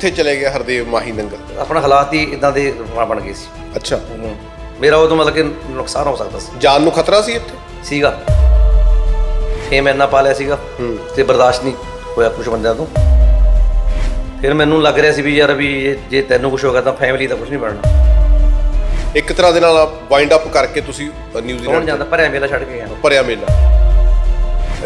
ਕਿੱਥੇ ਚਲੇ ਗਿਆ ਹਰਦੇਵ ਮਾਹੀ ਨੰਗਲ? ਆਪਣਾ ਹਾਲਾਤ ਹੀ ਇਦਾਂ ਦੇ ਬਣ ਗਏ ਸੀ। ਅੱਛਾ। ਮੇਰਾ ਉਦੋਂ ਮਤਲਬ ਕਿ ਨੁਕਸਾਨ ਹੋ ਸਕਦਾ ਸੀ। ਜਾਨ ਨੂੰ ਖਤਰਾ ਸੀ ਇੱਥੇ? ਸੀਗਾ। ਫੇਮ ਇੰਨਾ ਪਾ ਲਿਆ ਸੀਗਾ ਤੇ ਬਰਦਾਸ਼ਤ ਨਹੀਂ ਹੋਇਆ ਕੁਝ ਬੰਦਿਆਂ ਤੋਂ। ਫਿਰ ਮੈਨੂੰ ਲੱਗ ਰਿਹਾ ਸੀ ਵੀ ਯਾਰ ਵੀ ਇਹ- ਜੇ ਤੈਨੂੰ ਕੁਝ ਹੋ ਗਿਆ ਤਾਂ ਫੈਮਿਲੀ ਦਾ ਕੁਝ ਨਹੀਂ ਬਣਨਾ। ਇੱਕ ਤਰ੍ਹਾਂ ਦੇ ਨਾਲ ਵਾਈਂਡ ਅਪ ਕਰਕੇ ਤੁਸੀਂ ਕੌਣ ਨਿਊਜ਼ੀਲੈਂਡ ਜਾਂਦਾ? ਭਰਿਆ ਮੇਲਾ ਛੱਡ ਕੇ ਗਿਆ। ਭਰਿਆ ਮੇਲਾ।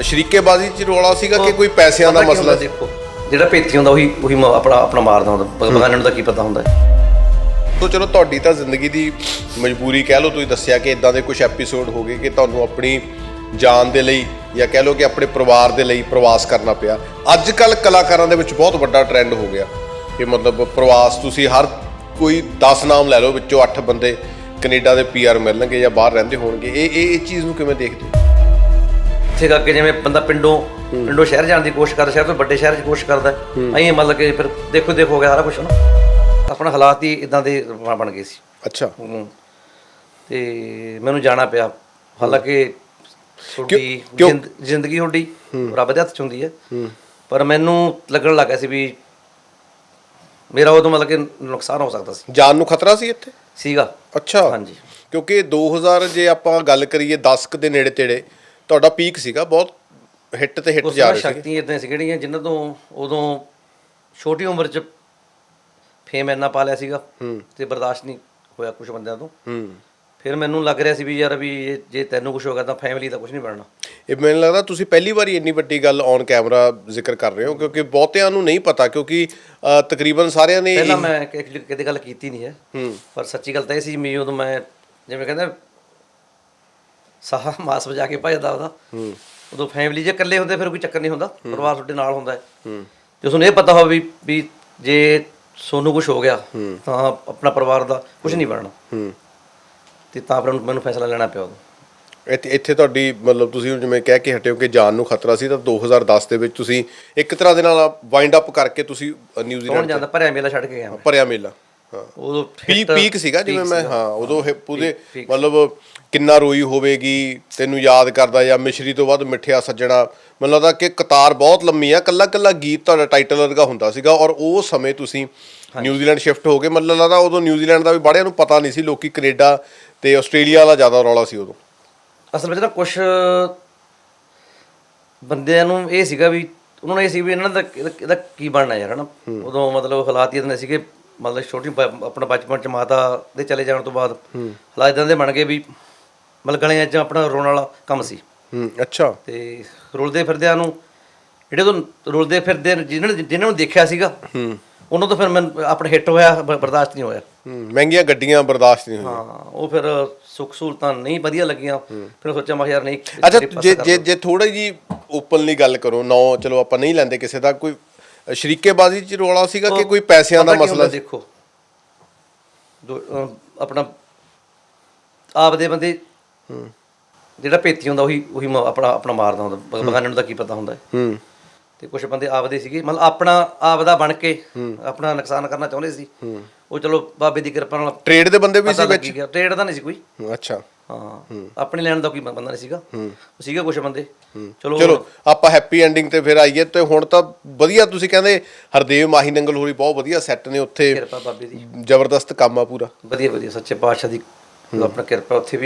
ਸ਼ਰੀਕੇਬਾਜ਼ੀ ਚ ਰੋਲਾ ਸੀਗਾ ਕਿ ਕੋਈ ਪੈਸਿਆਂ ਦਾ ਪਤਾ ਕੀ ਮਸਲਾ ਹੁੰਦਾ ਦੇਖੋ ਜਿਹੜਾ ਭੇਤੀ ਹੁੰਦਾ ਉਹੀ ਉਹੀ ਮ- ਆਪਣਾ ਆਪਣਾ ਮਾਰਦਾ ਹੁੰਦਾ। ਬਗਾਨੇ ਨੂੰ ਤਾਂ ਕੀ ਪਤਾ ਹੁੰਦਾ। ਹੈ। ਤੋ ਚਲੋ ਤੁਹਾਡੀ ਤਾਂ ਜ਼ਿੰਦਗੀ ਦੀ ਮਜਬੂਰੀ ਕਹਿ ਲਓ ਤੁਸੀਂ ਦੱਸਿਆ ਕਿ ਇਦਾਂ ਦੇ ਕੁਝ ਐਪੀਸੋਡ ਹੋ ਗਏ ਕਿ ਤੁਹਾਨੂੰ ਆਪਣੀ ਜਾਨ ਦੇ ਲਈ ਜਾਂ ਕਹਿ ਲਓ ਕਿ ਆਪਣੇ ਪਰਿਵਾਰ ਦੇ ਲਈ ਪ੍ਰਵਾਸ ਕਰਨਾ ਪਿਆ। ਅੱਜ ਕੱਲ ਕਲਾਕਾਰਾਂ ਦੇ ਵਿੱਚ ਬਹੁਤ ਵੱਡਾ ਟ੍ਰੈਂਡ ਹੋ ਗਿਆ ਕਿ ਮਤਲਬ ਪ੍ਰਵਾਸ ਤੁਸੀਂ ਹਰ ਕੋਈ 10 ਨਾਮ ਲੈ ਲਓ ਵਿੱਚੋਂ 8 ਬੰਦੇ ਕੈਨੇਡਾ ਦੇ ਪੀਆਰ ਮਿਲਣਗੇ ਜਾਂ ਬਾਹਰ ਰਹਿੰਦੇ ਹੋਣਗੇ। ਇਹ ਇਹ ਇਹ ਚੀਜ਼ ਨੂੰ ਕਿਵੇਂ ਦੇਖਦੇ ਹੋ? ਇੱਥੇ ਕਰਕੇ ਜਿਵੇਂ ਬੰਦਾ ਪਿੰਡੋਂ ਪਿੰਡੋਂ ਸ਼ਹਿਰ ਜਾਣ ਦੀ ਕੋਸ਼ਿਸ਼ ਕਰਦਾ ਸ਼ਹਿਰ ਤੋਂ ਵੱਡੇ ਸ਼ਹਿਰ 'ਚ ਕੋਸ਼ਿਸ਼ ਕਰਦਾ ਐਂ ਮਤਲਬ ਕਿ ਫਿਰ ਦੇਖੋ ਦੇਖੋ ਹੋ ਗਿਆ ਸਾਰਾ ਕੁਝ ਨਾ ਆਪਣਾ ਹਾਲਾਤ ਹੀ ਇਦਾਂ ਦੇ ਬਣ ਗਏ ਸੀ। ਅੱਛਾ। ਤੇ ਮੈਨੂੰ ਜਾਣਾ ਪਿਆ। ਹਾਲਾਂਕਿ ਤੁਹਾਡੀ ਜ਼ਿੰਦਗੀ ਤੁਹਾਡੀ ਰੱਬ ਦੇ ਹੱਥ 'ਚ ਹੁੰਦੀ ਹੈ। ਪਰ ਮੈਨੂੰ ਲੱਗਣ ਲੱਗਾ ਸੀ ਵੀ ਮੇਰਾ ਉਦੋਂ ਮਤਲਬ ਕਿ ਨੁਕਸਾਨ ਹੋ ਸਕਦਾ ਸੀ। ਜਾਨ ਨੂੰ ਖਤਰਾ ਸੀ ਇੱਥੇ? ਸੀਗਾ। ਅੱਛਾ। ਹਾਂਜੀ। ਕਿਉਂਕਿ 2000 ਜੇ ਆਪਾਂ ਗੱਲ ਕਰੀਏ 10 ਕੁ ਦੇ ਨੇੜੇ ਤੇੜੇ ਤੁਹਾਡਾ ਪੀਕ ਸੀਗਾ ਬਹੁਤ ਹਿੱਟ ਤੇ ਹਿੱਟ ਉਸ ਜਾ ਰਹੇ ਸੀ ਸ਼ਕਤੀਆਂ ਇਦਾਂ ਸੀ ਕਿਹੜੀਆਂ ਜਿਨ੍ਹਾਂ ਤੋਂ ਉਦੋਂ ਛੋਟੀ ਉਮਰ 'ਚ ਫੇਮ ਇੰਨਾ ਪਾ ਲਿਆ ਸੀਗਾ ਤੇ ਬਰਦਾਸ਼ਤ ਨਹੀਂ ਹੋਇਆ ਕੁਝ ਬੰਦਿਆਂ ਤੋਂ। ਹੂੰ। ਫਿਰ ਮੈਨੂੰ ਲੱਗ ਰਿਹਾ ਸੀ ਵੀ ਯਾਰ ਵੀ ਇਹ- ਜੇ ਤੈਨੂੰ ਕੁਝ ਹੋ ਗਿਆ ਤਾਂ ਫੈਮਿਲੀ ਦਾ ਕੁਝ ਨਹੀਂ ਬਣਨਾ। ਇਹ ਮੈਨੂੰ ਲੱਗਦਾ ਤੁਸੀਂ ਪਹਿਲੀ ਵਾਰੀ ਇੰਨੀ ਵੱਡੀ ਗੱਲ ਔਨ ਕੈਮਰਾ ਜ਼ਿਕਰ ਕਰ ਰਹੇ ਹੋ ਕਿਉਂਕਿ ਬਹੁਤਿਆਂ ਨੂੰ ਨਹੀਂ ਪਤਾ ਕਿਉਂਕਿ ਅ, ਤਕਰੀਬਨ ਸਾਰਿਆਂ ਨੇ ਪਹਿਲਾਂ ਮੈਂ ਕਿਤੇ ਗੱਲ ਕੀਤੀ ਨਹੀਂ ਹੈ। ਪਰ ਸੱਚੀ ਗੱਲ ਤਾਂ ਇਹ ਸੀ ਵੀ ਉਦੋਂ ਮੈਂ ਜਿਵੇਂ ਕਹਿੰਦੇ ਸਾਹਾ ਮਾਸ ਵਜਾ ਕੇ ਭਜਦਾ ਉਹਦਾ। ਉਦੋਂ ਫੈਮਿਲੀ ਜੇ ਇਕੱਲੇ ਹੁੰਦੇ ਫਿਰ ਕੋਈ ਚੱਕਰ ਨਹੀਂ ਹੁੰਦਾ। ਪਰਿਵਾਰ ਤੁਹਾਡੇ ਨਾਲ ਹੁੰਦਾ ਹੈ। ਜੇ ਤੁਹਾਨੂੰ ਇਹ ਪਤਾ ਹੋਵੇ ਵੀ ਵੀ ਜੇ ਸੋਨੂੰ ਕੁਝ ਹੋ ਗਿਆ ਤਾਂ ਆਪਣਾ ਪਰਿਵਾਰ ਦਾ ਕੁਝ ਨਹੀਂ ਬਣਨਾ। ਹੂੰ। ਤੇ ਤਾਂ ਫਿਰ ਮੈਨੂੰ ਫੈਸਲਾ ਲੈਣਾ ਪਿਆ ਉਦੋਂ। ਇੱਥੇ ਇੱਥੇ ਤੁਹਾਡੀ ਮਤਲਬ ਤੁਸੀਂ ਜਿਵੇਂ ਕਹਿ ਕੇ ਹਟਿਓ ਕਿ ਜਾਨ ਨੂੰ ਖਤਰਾ ਸੀ ਤਾਂ 2010 ਦੇ ਵਿੱਚ ਤੁਸੀਂ ਇੱਕ ਤਰ੍ਹਾਂ ਦੇ ਨਾਲ ਵਾਈਂਡ ਅਪ ਕਰਕੇ ਤੁਸੀਂ ਅ, ਕੌਣ ਨਿਊਜ਼ੀਲੈਂਡ ਜਾਂਦਾ ਭਰਿਆ ਮੇਲਾ ਛੱਡ ਕੇ ਗਿਆ ਮੈਂ। ਭਰਿਆ ਮੇਲਾ। ਹਾਂ ਉਦੋਂ ਪੀ hit- ਪੀਕ ਸੀਗਾ ਜਿਵੇਂ ਮੈਂ। ਹਾਂ ਉਦੋਂ ਇਹ ਪੂਰੇ ਮਤਲਬ ਕਿੰਨਾ ਰੋਈ ਹੋਵੇਗੀ ਤੈਨੂੰ ਯਾਦ ਕਰਦਾ ਜਾਂ ਮਿਸ਼ਰੀ ਤੋਂ ਵੱਧ ਮਿੱਠਿਆ ਸੱਜਣਾ। ਮੈਨੂੰ ਲੱਗਦਾ ਕਿ ਕਤਾਰ ਬਹੁਤ ਲੰਮੀ ਆ ਕੱਲਾ ਕੱਲਾ ਗੀਤ ਤੁਹਾਡਾ ਟਾਈਟਲ ਵਰਗਾ ਹੁੰਦਾ ਸੀਗਾ ਔਰ ਉਹ ਸਮੇਂ ਤੁਸੀਂ ਨਿਊਜ਼ੀਲੈਂਡ ਸ਼ਿਫਟ ਹੋ ਗਏ। ਮੈਨੂੰ ਲੱਗਦਾ ਉਦੋਂ ਨਿਊਜ਼ੀਲੈਂਡ ਦਾ ਵੀ ਬੜਿਆਂ ਨੂੰ ਪਤਾ ਨਹੀਂ ਸੀ ਲੋਕੀ ਕੈਨੇਡਾ ਤੇ ਆਸਟ੍ਰੇਲੀਆ ਵਾਲਾ ਜ਼ਿਆਦਾ ਰੌਲਾ ਸੀ ਉਦੋਂ। ਅਸਲ ਵਿੱਚ ਨਾ ਕੁਝ ਬੰਦਿਆਂ ਨੂੰ ਇਹ ਸੀਗਾ ਵੀ ਉਹਨਾਂ ਨੂੰ ਇਹ ਸੀ ਵੀ ਇਹਨਾਂ ਦਾ ਇਹਦਾ ਕੀ ਬਣਨਾ ਯਾਰ ਹਨਾ? ਉਦੋਂ ਮਤਲਬ ਹਾਲਾਤ ਹੀ ਇਦਾਂ ਦੇ ਸੀਗੇ ਮਤਲਬ ਛੋਟੀ ਬ- ਆਪਣਾ ਬਚਪਨ ਚ ਮਾਤਾ ਦੇ ਚਲੇ ਜਾਣ ਤੋਂ ਬਾਅਦ ਹਾਲਾਤ ਇਦਾਂ ਦੇ ਬਣ ਗਏ ਵੀ ਮਤਲਬ ਗਲਿਆਂ 'ਚ ਆਪਣਾ ਰੋਣ ਵਾਲਾ ਕੰਮ ਸੀ। ਹੂੰ ਅੱਛਾ। ਤੇ ਰੁਲਦੇ ਫਿਰਦਿਆਂ ਨੂੰ ਜਿਹੜੇ ਤੋਂ ਰੁਲਦੇ ਫਿਰਦੇ ਜਿਹਨਾਂ ਨੇ ਜਿਨ੍ਹਾਂ ਨੂੰ ਦੇਖਿਆ ਸੀਗਾ ਉਹਨਾਂ ਤੋਂ ਫਿਰ ਮੈਂ ਆਪਣਾ ਹਿੱਟ ਹੋਇਆ ਬ- ਬਰਦਾਸ਼ਤ ਨਹੀਂ ਹੋਇਆ। ਹੂੰ ਮਹਿੰਗੀਆਂ ਗੱਡੀਆਂ ਬਰਦਾਸ਼ਤ ਨਹੀਂ ਹੋਈਆਂ। ਹਾਂ ਉਹ ਫਿਰ ਸੁੱਖ ਸਹੂਲਤਾਂ ਨਹੀਂ ਵਧੀਆ ਲੱਗੀਆਂ। ਫਿਰ ਸੋਚਿਆ ਮੈਂ ਕਿਹਾ ਯਾਰ ਨਹੀਂ ਅੱਛਾ ਜੇ ਜੇ ਜੇ ਥੋੜੀ ਜੀ ਓਪਨਲੀ ਗੱਲ ਕਰੋ ਨੌ ਚਲੋ ਆਪਾਂ ਨਹੀਂ ਲੈਂਦੇ ਕਿਸੇ ਦਾ ਕੋਈ ਸ਼ਰੀਕੇਬਾਜ਼ੀ ਚ ਰੋਲਾ ਸੀਗਾ ਕਿ ਕੋਈ ਪੈਸਿਆਂ ਦਾ ਪਤਾ ਕੀ ਹੁੰਦਾ ਮਸਲਾ ਸੀ? ਦੇਖੋ। ਦੋ- ਅਹ ਆਪਣਾ ਆਪਦੇ ਬੰਦੇ ਜਿਹੜਾ ਭੇਤੀ ਹੁੰਦਾ ਉਹੀ ਉਹੀ ਮ- ਆਪਣਾ ਆਪਣਾ ਮਾਰਦਾ ਹੁੰਦਾ। ਬ- ਬਗਾਨੇ ਨੂੰ ਤਾਂ ਕੀ ਪਤਾ ਹੁੰਦਾ। ਹੈ। ਹੂੰ ਤੇ ਕੁਝ ਬੰਦੇ ਆਪਦੇ ਸੀਗੇ ਮਤਲਬ ਆਪਣਾ ਆਪਦਾ ਬਣ ਕੇ ਆਪਣਾ ਨੁਕਸਾਨ ਕਰਨਾ ਚਾਹੁੰਦੇ ਸੀ। ਉਹ ਚਲੋ ਬਾਬੇ ਦੀ ਕਿਰਪਾ ਨਾਲ ਟ੍ਰੇਡ ਦੇ ਬੰਦੇ ਵੀ ਪਤਾ ਸੀ ਵਿੱਚ? ਲੱਗੀ ਗਿਆ। ਟ੍ਰੇਡ ਦਾ ਨਹੀਂ ਸੀ ਕੋਈ। ਅੱਛਾ। ਹਾਂ। ਆਪਣੀ ਲੈਣ ਦਾ ਕੋਈ ਬੰਦਾ ਨਹੀਂ ਸੀਗਾ। ਸੀਗੇ ਕੁਝ ਬੰਦੇ। ਚਲੋ। ਚਲੋ ਆਪਾਂ ਹੈਪੀ ਐਂਡਿੰਗ ਤੇ ਫਿਰ ਆਈਏ ਤੇ ਹੁਣ ਤਾਂ ਵਧੀਆ ਤੁਸੀਂ ਕਹਿੰਦੇ ਹਰਦੇਵ ਮਾਹੀ ਨੰਗਲ ਹੋਰੀ ਬਹੁਤ ਵਧੀਆ ਸੈੱਟ ਨੇ ਉੱਥੇ। ਕਿਰਪਾ ਬਾਬੇ ਦੀ। ਜ਼ਬਰਦਸਤ ਕੰਮ ਆ ਪੂਰਾ। ਵਧੀਆ ਵਧੀਆ। ਸੱਚੇ ਪਾਤਸ਼ਾਹ ਦੀ ਆਪਣਾ ਕਿਰਪਾ ਉੱਥੇ